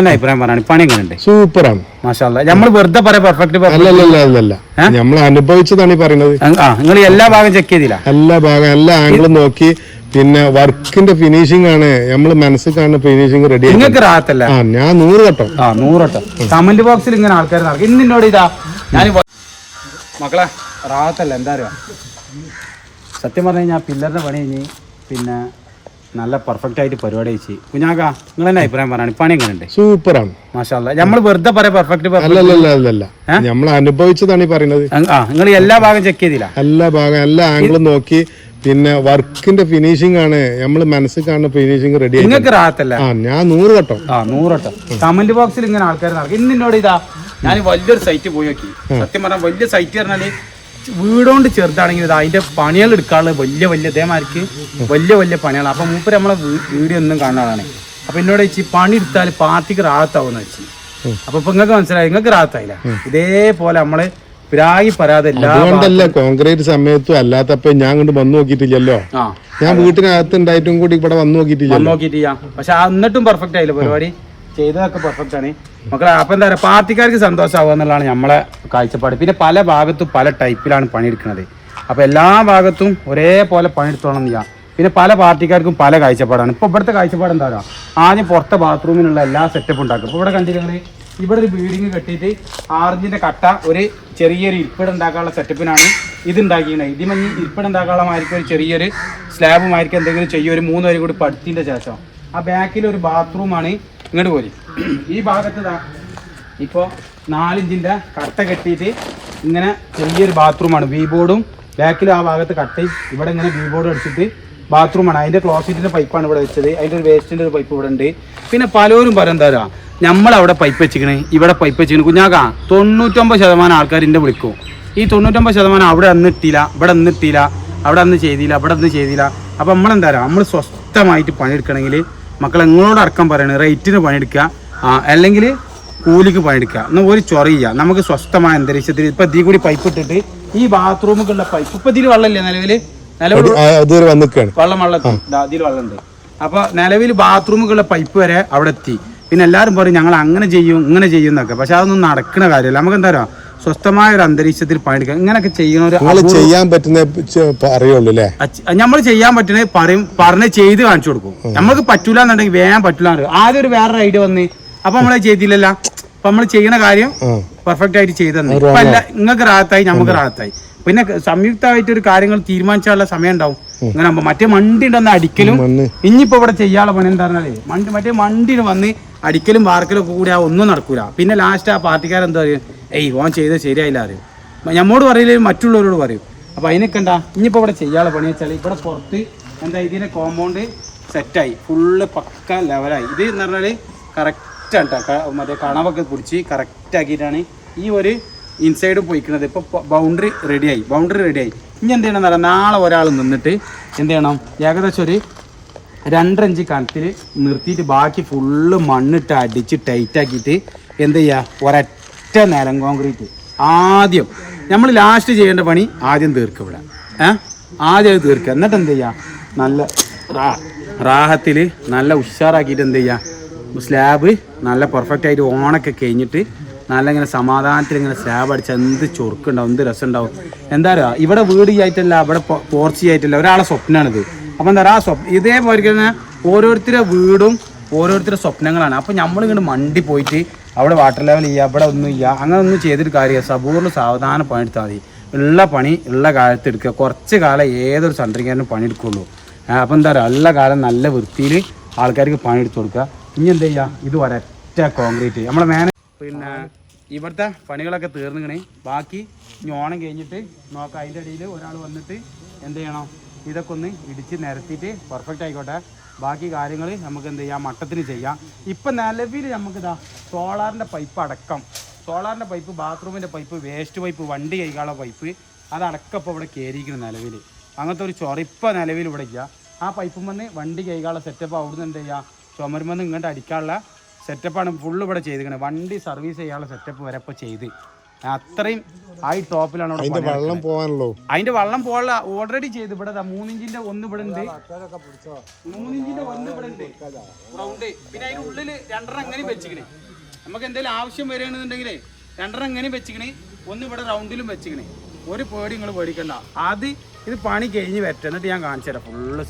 എന്നെ അഭിപ്രായം പറയാണ്. പണി എങ്ങനെയുണ്ട്? സൂപ്പറാണ്. മാഷാല്ല നമ്മൾ വെറുതെ പറയാം പെർഫെക്റ്റ് അല്ലല്ല അല്ലല്ല നമ്മൾ അനുഭവിച്ചതാണ് ഈ പറയുന്നത്. ആ നിങ്ങൾ എല്ലാ ഭാഗം ചെക്ക് ചെയ്തില്ല? എല്ലാ ഭാഗം എല്ലാ ആംഗിളും നോക്കി. പിന്നെ വർക്കിന്റെ ഫിനിഷിംഗ് ആണ്. നമ്മൾ മനസ്സിൽ കാണുന്ന ഫിനിഷിംഗ് റെഡി നിങ്ങൾക്ക് റാത്തല്ല ആ ഞാൻ നൂറ് കേട്ടോ ആ നൂറട്ടോ കമന്റ് ബോക്സിൽ ഇങ്ങനെ ആൾക്കാർ നടക്കും. ഇന്ന് എന്നോട് ഇതാ. ഞാൻ മക്കളെ റാത്തല്ല എന്താ അറിയാം? സത്യം പറഞ്ഞു കഴിഞ്ഞാൽ പില്ലറിന്റെ പണി കഴിഞ്ഞ് പിന്നെ നല്ല പെർഫെക്റ്റ് ആയിട്ട് പരിപാടി വെച്ച്. കുഞ്ഞാക്ക നിങ്ങൾ തന്നെ അഭിപ്രായം പറയാണ്? പണി എങ്ങനെയുണ്ട്? സൂപ്പറാണ്. മാഷാല്ല. നമ്മൾ വെറുതെ പറയാം പെർഫെക്റ്റ് അല്ലല്ല നമ്മൾ അനുഭവിച്ചതാണ് ഈ പറയുന്നത്. ആ നിങ്ങൾ എല്ലാ ഭാഗം ചെക്ക് ചെയ്തില്ല? എല്ലാ ഭാഗം എല്ലാ ആംഗിളും നോക്കി പിന്നെ വർക്കിന്റെ ഫിനിഷിംഗ് ആണ്. നമ്മൾ മനസ്സിൽ കാണുന്ന ഫിനിഷിംഗ് റെഡി നിങ്ങൾക്ക് റാത്തല്ല ആ ഞാൻ നൂറ് കേട്ടോ ആ നൂറട്ടോ കമന്റ് ബോക്സിൽ ഇങ്ങനെ ആൾക്കാർ നടക്കും. ഇന്ന് എന്നോട് ഇതാ ഞാൻ വലിയൊരു സൈറ്റ് പോയി നോക്കി. സത്യം പറഞ്ഞാൽ വലിയ സൈറ്റ് പറഞ്ഞാൽ വീടോണ്ട് ചെറുതാണെങ്കിൽ ഇതാ അതിന്റെ പണികൾ എടുക്കാനുള്ള വലിയ വലിയ ഇതേമാർക്ക് വലിയ വലിയ പണികൾ അപ്പൊ മൂപ്പര് നമ്മളെ വീഡിയോ ഒന്നും കാണുന്ന ആളാണ്. അപ്പൊ എന്നോട് വെച്ച് പണി എടുത്താൽ പാർട്ടിക്ക് റാഹത്താവുന്ന വെച്ച്. അപ്പൊ ഇപ്പൊ നിങ്ങൾക്ക് മനസ്സിലായി? നിങ്ങൾക്ക് റാഹത്തായില്ല. ഇതേപോലെ നമ്മൾ പിരാഗി പരാതി അതുകൊണ്ടല്ല കോൺക്രീറ്റ് സമയത്തും അല്ലാത്തപ്പോ ഞാൻ കൊണ്ട് വന്നു നോക്കിയിട്ടില്ലല്ലോ? ഞാൻ വീട്ടിനകത്ത് ഉണ്ടായിട്ടും കൂടി ഇവിടെ വന്നു നോക്കിയിട്ടില്ല വന്ന് നോക്കിയിട്ട് ചെയ്യാം പക്ഷെ എന്നിട്ടും പെർഫെക്റ്റ് ആയില്ല പരിപാടി. ചെയ്തതൊക്കെ പെർഫെക്റ്റ് ആണ്. മക്കളെ അപ്പൊ എന്താ പറയുക പാർട്ടിക്കാർക്ക് സന്തോഷമാവുക എന്നുള്ളതാണ് നമ്മളെ കാഴ്ചപ്പാട്. പിന്നെ പല ഭാഗത്തും പല ടൈപ്പിലാണ് പണിയെടുക്കുന്നത്. അപ്പോൾ എല്ലാ ഭാഗത്തും ഒരേപോലെ പണിയെടുത്തോളം ചെയ്യാം പിന്നെ പല പാർട്ടിക്കാർക്കും പല കാഴ്ചപ്പാടാണ്. ഇപ്പൊ ഇവിടുത്തെ കാഴ്ചപ്പാട് എന്താ പറയുക? ആദ്യം പുറത്തെ ബാത്റൂമിനുള്ള എല്ലാ സെറ്റപ്പ് ഉണ്ടാക്കും. ഇപ്പോൾ ഇവിടെ കണ്ടില്ലേ ഇവിടെ ഒരു ബിൽഡിങ് കെട്ടിയിട്ട് ആറിഞ്ചിന്റെ കട്ട ഒരു ചെറിയൊരു ഇരിപ്പിടം ഉണ്ടാക്കാനുള്ള സെറ്റപ്പിനാണ് ഇത് ഉണ്ടാക്കിയത് ഇതിമഞ്ഞ് ഇരിപ്പിടം ഉണ്ടാക്കാനുള്ള ഒരു ചെറിയൊരു സ്ലാബുമായിരിക്കും എന്തെങ്കിലും ചെയ്യും. ഒരു മൂന്ന് വരി കൂടി പടുത്തിന്റെ ശേഷം. ആ ബാക്കിൽ ഒരു ബാത്റൂമാണ് ഇങ്ങോട്ട് പോരി. ഈ ഭാഗത്ത് ദാ ഇപ്പോൾ നാലിഞ്ചിന്റെ കട്ട കെട്ടിയിട്ട് ഇങ്ങനെ ചെറിയൊരു ബാത്റൂമാണ്. വി ബോർഡും ബാക്കിലും ആ ഭാഗത്ത് കട്ടയും ഇവിടെ ഇങ്ങനെ വി ബോർഡ് അടിച്ചിട്ട് ബാത്റൂമാണ്. അതിന്റെ ക്ലോസറ്റിന്റെ പൈപ്പാണ് ഇവിടെ വെച്ചത്. അതിന്റെ ഒരു വേസ്റ്റിന്റെ ഒരു പൈപ്പ് ഇവിടെ ഉണ്ട്. പിന്നെ പലരും പറയും എന്താ അവിടെ പൈപ്പ് വെച്ചിക്കണേ. ഇവിടെ പൈപ്പ് വെച്ചിക്കണേ. കുഞ്ഞാക്ക തൊണ്ണൂറ്റൊമ്പത് ശതമാനം ആൾക്കാർ എന്റെ വിളിക്കും. ഈ തൊണ്ണൂറ്റൊമ്പത് ശതമാനം അവിടെ അന്ന് ഇട്ടില്ല ഇവിടെ അന്ന് ഇട്ടില്ല അവിടെ അന്ന് ചെയ്തില്ല ഇവിടെ അന്ന് ചെയ്തില്ല. അപ്പം നമ്മളെന്താ നമ്മൾ സ്വസ്ഥമായിട്ട് പണിയെടുക്കണമെങ്കിൽ മക്കൾ എങ്ങോട്ട് അടക്കം പറയണേ റേറ്റിന് പണിയെടുക്കുക അല്ലെങ്കിൽ കൂലിക്ക് പണിയെടുക്കുക. എന്നാൽ ഒരു ചൊറിയുക നമുക്ക് സ്വസ്ഥമായ അന്തരീക്ഷത്തിൽ ഇപ്പം ഇതിൽ കൂടി പൈപ്പ് ഇട്ടിട്ട് ഈ ബാത്റൂമുകളുടെ പൈപ്പ് ഇപ്പം ഇതിൽ വെള്ളമില്ലേ നിലവിൽ നിലവിൽ വെള്ളം വെള്ളം ഇതിൽ വെള്ളമുണ്ട്. അപ്പോൾ നിലവിൽ ബാത്റൂമുകളുടെ പൈപ്പ് വരെ അവിടെ എത്തി. പിന്നെ എല്ലാവരും പറയും ഞങ്ങൾ അങ്ങനെ ചെയ്യും ഇങ്ങനെ ചെയ്യും എന്നൊക്കെ. പക്ഷെ അതൊന്നും നടക്കുന്ന കാര്യമല്ല. നമുക്ക് എന്താ പറയുക സ്വസ്ഥമായ ഒരു അന്തരീക്ഷത്തിൽ പണിയെടുക്കുക. ഇങ്ങനെയൊക്കെ ചെയ്യുന്ന ചെയ്യാൻ പറ്റുന്ന അല്ലേ നമ്മൾ ചെയ്യാൻ പറ്റുന്ന പറയും പറഞ്ഞ് ചെയ്ത് കാണിച്ചു കൊടുക്കും. നമ്മൾക്ക് പറ്റൂല എന്നുണ്ടെങ്കിൽ വേഗം പറ്റൂല ആദ്യം ഒരു വേറൊരു ഐഡിയ വന്ന് അപ്പൊ നമ്മളെ ചെയ്തില്ലല്ല? അപ്പൊ നമ്മൾ ചെയ്യുന്ന കാര്യം പെർഫെക്റ്റ് ആയിട്ട് ചെയ്തെന്ന്. ഇപ്പൊ അല്ല നിങ്ങൾക്ക് റാഹത്തായി നമുക്ക് റാഹത്തായി. പിന്നെ സംയുക്തമായിട്ട് ഒരു കാര്യങ്ങൾ തീരുമാനിച്ചാലുള്ള സമയം ഉണ്ടാവും ഇങ്ങനെ ആവുമ്പോ മറ്റേ മണ്ടി ഉണ്ടെന്ന് അടിക്കലും ഇനിയിപ്പോ ഇവിടെ ചെയ്യാനുള്ള പണി എന്താ പറഞ്ഞാലേ മണ്ടി മറ്റേ മണ്ടിന് വന്ന് അടിക്കലും വാർക്കലും കൂടി ആ ഒന്നും നടക്കൂല. പിന്നെ ലാസ്റ്റ് ആ പാർട്ടിക്കാരെന്താ പറയും? ഏയ് ഓൻ ചെയ്തത് ശരിയായില്ല അറിയും നമ്മോട് പറയില്ലെങ്കിൽ മറ്റുള്ളവരോട് പറയും. അപ്പൊ അതിനൊക്കെ എന്താ ഇനിയിപ്പോ ഇവിടെ ചെയ്യാനുള്ള പണി വെച്ചാൽ ഇവിടെ പുറത്ത് എന്താ ഇതിന്റെ കോമ്പൗണ്ട് സെറ്റായി ഫുള്ള് പക്ക ലെവലായി ഇത് എന്ന് പറഞ്ഞാൽ കറക്റ്റ് കേട്ടോ മറ്റേ കണവൊക്കെ പിടിച്ച് കറക്റ്റ് ആക്കിയിട്ടാണ് ഈ ഒരു ഇൻസൈഡ് പോയിക്കുന്നത് ഇപ്പോൾ ബൗണ്ടറി റെഡിയായി ബൗണ്ടറി റെഡിയായി ഇനി എന്ത് ചെയ്യണം എന്നറിയാം നാളെ ഒരാൾ നിന്നിട്ട് എന്ത് ചെയ്യണം ഏകദേശം ഒരു രണ്ടരഞ്ച് കണത്തിൽ നിർത്തിയിട്ട് ബാക്കി ഫുള്ള് മണ്ണിട്ട് അടിച്ച് ടൈറ്റ് ആക്കിയിട്ട് എന്ത് ചെയ്യുക ഒരൊറ്റ നിലം കോൺക്രീറ്റ്. ആദ്യം നമ്മൾ ലാസ്റ്റ് ചെയ്യേണ്ട പണി ആദ്യം തീർക്കുക ഇവിടെ. ഏ? ആദ്യം അത് തീർക്കുക. എന്നിട്ട് എന്ത് ചെയ്യുക നല്ല റാഹത്തിൽ നല്ല ഉഷാറാക്കിയിട്ട് എന്ത് ചെയ്യുക സ്ലാബ് നല്ല പെർഫെക്റ്റ് ആയിട്ട് ഓണൊക്കെ കഴിഞ്ഞിട്ട് നല്ല ഇങ്ങനെ സമാധാനത്തിൽ ഇങ്ങനെ സ്ലാബ് അടിച്ച് എന്ത് ചൊറുക്കുണ്ടാവും എന്ത് രസം ഉണ്ടാവും എന്താ ഇവിടെ വീട് ആയിട്ടല്ല ഇവിടെ പോർച്ചി ആയിട്ടല്ല ഒരാളെ സ്വപ്നമാണിത്. അപ്പോൾ എന്താ പറയുക ആ സ്വപ്നം ഇതേപോലെ ഓരോരുത്തരുടെ വീടും ഓരോരുത്തരുടെ സ്വപ്നങ്ങളാണ്. അപ്പം നമ്മളിങ്ങോട്ട് മണ്ടി പോയിട്ട് അവിടെ വാട്ടർ ലെവൽ ചെയ്യുക അവിടെ ഒന്നും ഇല്ല. അങ്ങനെ ഒന്നും ചെയ്തിട്ട് കാര്യമില്ല. സബൂറിൽ സാവധാനം പണിയെടുത്താൽ മതി. ഉള്ള പണി ഉള്ള കാലത്ത് എടുക്കുക. കുറച്ച് കാലം ഏതൊരു സെൻട്രിക്കാരനും പണിയെടുക്കുള്ളൂ അപ്പം എന്താ പറയുക ഉള്ള കാലം നല്ല വൃത്തിയിൽ ആൾക്കാർക്ക് പണിയെടുത്ത് കൊടുക്കുക. ഇനി എന്ത് ചെയ്യുക ഇത് ഒരൊറ്റ കോൺക്രീറ്റ് നമ്മളെ മേന പിന്നെ ഇവിടുത്തെ പണികളൊക്കെ തീർന്നിങ്ങനെ ബാക്കി ഇനി ഓണം കഴിഞ്ഞിട്ട് നോക്കാം. അതിന്റെ ഇടയിൽ ഒരാൾ വന്നിട്ട് എന്ത് ചെയ്യണം? ഇതൊക്കെ ഒന്ന് ഇടിച്ച് നിരത്തിയിട്ട് പെർഫെക്റ്റ് ആയിക്കോട്ടെ. ബാക്കി കാര്യങ്ങൾ നമുക്ക് എന്ത് ചെയ്യാം? മട്ടത്തിന് ചെയ്യാം. ഇപ്പം നിലവിൽ നമുക്കിതാ സോളാറിന്റെ പൈപ്പ് അടക്കം. സോളാറിന്റെ പൈപ്പ് ബാത്റൂമിന്റെ പൈപ്പ് വേസ്റ്റ് പൈപ്പ് വണ്ടി കൈകാള പൈപ്പ് അതടക്കം ഇപ്പോൾ ഇവിടെ കയറിയിരിക്കുന്നു നിലവിൽ അങ്ങനത്തെ ഒരു ചൊറിപ്പ നിലവിൽ ഇവിടെ ഇല്ല. ആ പൈപ്പും വന്ന് വണ്ടി കൈകാള സെറ്റപ്പ് അവിടുന്ന് എന്ത് ചെയ്യുക ചുമരുമെന്ന് ഇങ്ങോട്ട് അടിക്കാനുള്ള സെറ്റപ്പാണ് ഫുള്ള് ഇവിടെ ചെയ്തിരിക്കുന്നത് വണ്ടി സർവീസ് ചെയ്യാനുള്ള സെറ്റപ്പ് വരെ ഇപ്പോൾ ചെയ്ത്. അത്രയും ഹൈ ടോപ്പിലാണ് അവിടെ അതിന്റെ വെള്ളം പോവാനല്ലോ അതിന്റെ വെള്ളം പോകാനുള്ള ഓൾറെഡി ചെയ്ത് ഇവിടെ മൂന്നിഞ്ചിന്റെ ഒന്ന് ഇവിടെ ഉണ്ട്. മൂന്നിഞ്ചിന്റെ ഒന്ന് ഇവിടെ ഉണ്ട്. റൗണ്ട് പിന്നെ അതിന്റെ ഉള്ളിൽ രണ്ടെണ്ണം അങ്ങനെ വെച്ചിക്കണേ നമുക്ക് എന്തെങ്കിലും ആവശ്യം വരികയാണെന്നുണ്ടെങ്കിലേ രണ്ടെണ്ണം എങ്ങനെ വെച്ചിക്കണേ ഒന്ന് ഇവിടെ റൗണ്ടിലും വെച്ചിക്കണേ ഒരു പേടി നിങ്ങൾ പേടിക്കണ്ട. അത് ഇത് പണി കഴിഞ്ഞ് വരട്ടെ. എന്നിട്ട് ഞാൻ കാണിച്ചു തരാം ഫുള്ള്